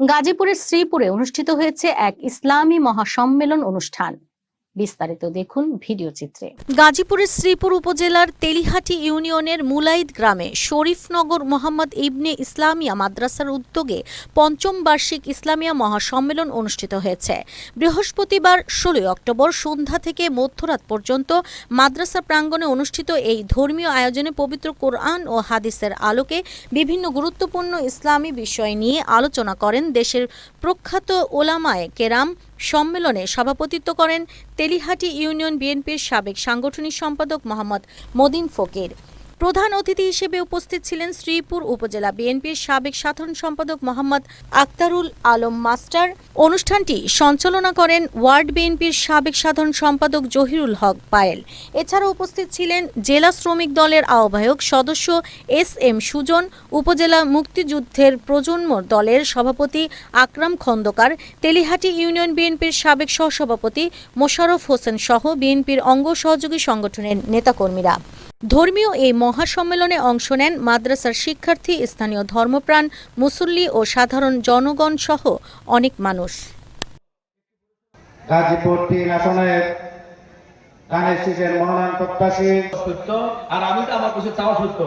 গাজীপুরের শ্রীপুরে অনুষ্ঠিত হয়েছে এক ইসলামী মহাসম্মেলন অনুষ্ঠান। বিস্তারিত দেখুন ভিডিও চিত্রে। গাজীপুরের শ্রীপুর উপজেলার তেলিহাটি ইউনিয়নের মুলাইদ গ্রামে শরীফনগর মোহাম্মদ ইবনে ইসলামিয়া মাদ্রাসার উদ্যোগে পঞ্চম বার্ষিক ইসলামিয়া মহাসম্মেলন অনুষ্ঠিত হয়েছে। বৃহস্পতিবার ষোলোই অক্টোবর সন্ধ্যা থেকে মধ্যরাত পর্যন্ত মাদ্রাসা প্রাঙ্গণে অনুষ্ঠিত এই ধর্মীয় আয়োজনে পবিত্র কোরআন ও হাদিসের আলোকে বিভিন্ন গুরুত্বপূর্ণ ইসলামী বিষয় নিয়ে আলোচনা করেন দেশের প্রখ্যাত ওলামায় কেরাম সম্মেলনে সভাপতিত্ব করেন তেলিহাটি ইউনিয়ন বিএনপির সাবেক সাংগঠনিক সম্পাদক মোহাম্মদ মদিন ফকির। প্রধান অতিথি হিসেবে উপস্থিত ছিলেন শ্রীপুর উপজেলা বিএনপির সাবেক সাধারণ সম্পাদক মোহাম্মদ আক্তারুল আলম মাস্টার। অনুষ্ঠানটি সঞ্চালনা করেন ওয়ার্ড বিএনপির সাবেক সাধারণ সম্পাদক জহিরুল হক পায়েল। এছাড়া উপস্থিত ছিলেন জেলা শ্রমিক দলের আহ্বায়ক সদস্য এস এম সুজন, উপজেলা মুক্তিযুদ্ধের প্রজন্ম দলের সভাপতি আকরাম খন্দকার, তেলিহাটি ইউনিয়ন বিএনপির সাবেক সহসভাপতি মোশাররফ হোসেন সহ বিএনপির অঙ্গ সহযোগী সংগঠনের নেতাকর্মীরা। ধর্মীয় এই মহাসম্মেলনে অংশ নেন মাদ্রাসার শিক্ষার্থী স্থানীয় ধর্মপ্রাণ মুসল্লি ও সাধারণ জনগণ সহ অনেক মানুষ। গাজীপুর তিন আসনের ধানের শীষের মনোনয়ন প্রত্যাশী। সত্য আর আমি তো আমার কিছু চাওয়া সত্য